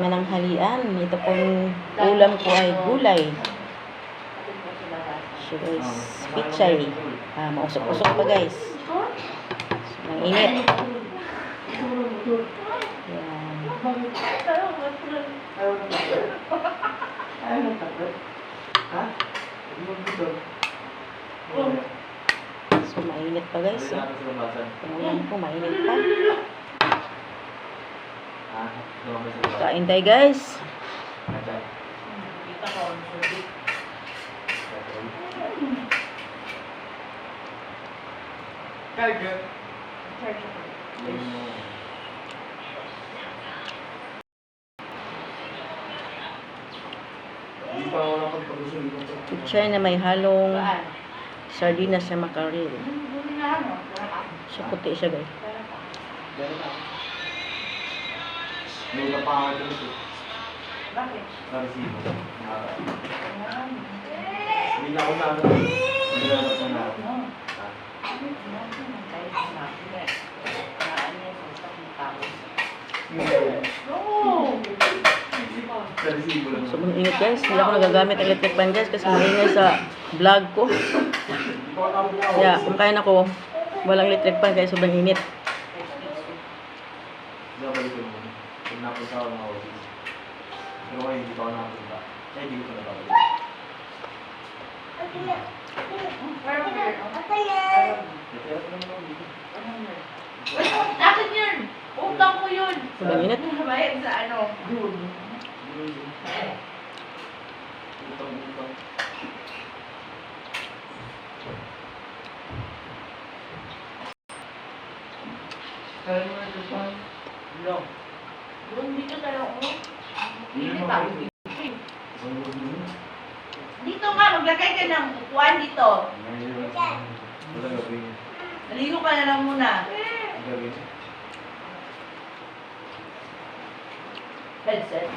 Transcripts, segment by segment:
mananghalian. Ito pong ulam ko ay gulay. So guys, pichay. Ah, mausok-usok pa guys. So, ang init. Yan. So, mainit pa guys. Ang ulam ko, mainit pa. Kain tayo guys. Pichay na may halong sardinas na makaril. So, puti siya guys. May kapangan dun ito. Bakit? Na-receive. Hindi na ako na ano. Hindi na ako na ano. Na-receive lang. So, init guys. Hindi ako nagagamit ng electric fan guys kasi maingay sa vlog ko. Kaya, kung kaya na ko, walang electric fan kaya sobrang init. Ko napunta ako ng office. Pero ngayon hindi pa ako napunta. Kaya hindi ko pa nababalik. Kaya ako naman ako dito. Akin yun! Utang ko yun! Sobrang init. Bayad sa ano? Utang-utang. Kaya mo na doon. No. Doon dito tayo, oh. Hindi. Dito nga, maglagay ka ng upuan dito. Naligo ka na lang muna. Headset.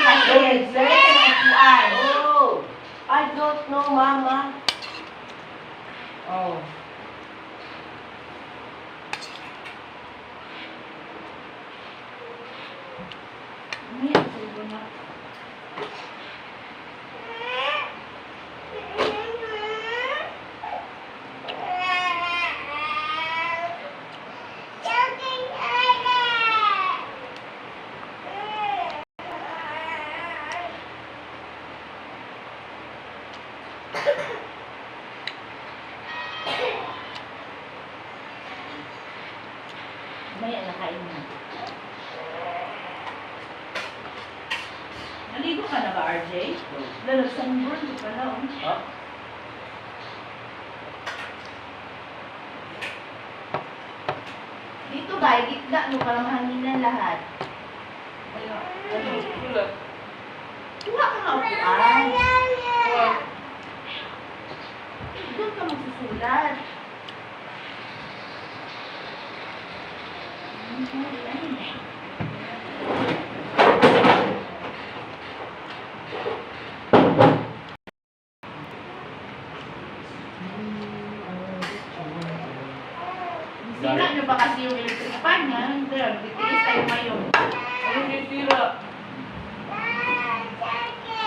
Lagay ka ng upuan. Oh, I don't know, Mama. Oh. Umiyak sa iba na. May nakain na. Naligo ka na ba, RJ? Lalo, sunburn ka pala, oh. Ha? Dito ba, gitna, no, parang hanginan lahat. Ano? Ano? Kuha ka nga upuan. Doon ka magsusulat. Sira ba kasi yung electric fan niya? Hindi, bitiis tayo ngayon. Ano yung tira?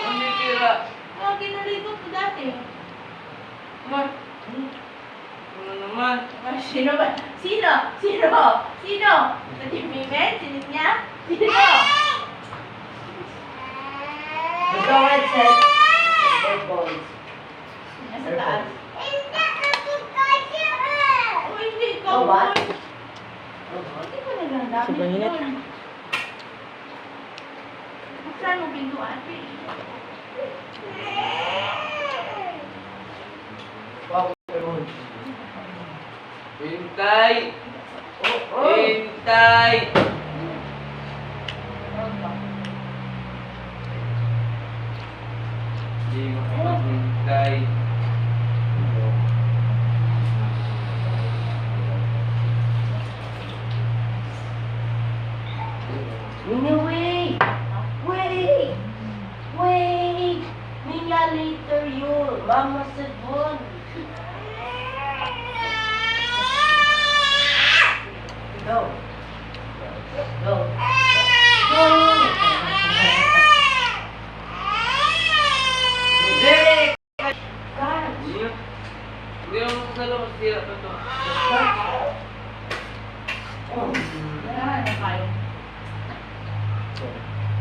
Ano yung tira? Oh, ginaligo ko dati. Man. Ano naman? Ah, Sino ba? Sino? Sino? Sino? Sa Jimmy Men? Sino niya? Sino? Basta headset. Airpods. Nasa taas. Hindi ko. Oh, what? Sobrang init. Buksan mo pinto ate. Hintay! Hintay! Mina, wait! Wait! Wait! Mina, later you. Mama said one. Go. Go. Go. Derek! Cards!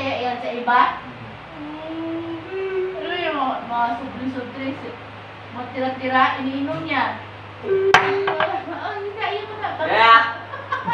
Kayak yang seibat terus dia mau mau subli subli mau tira-tira ini minumnya hmm. oh enggak iya enggak ya.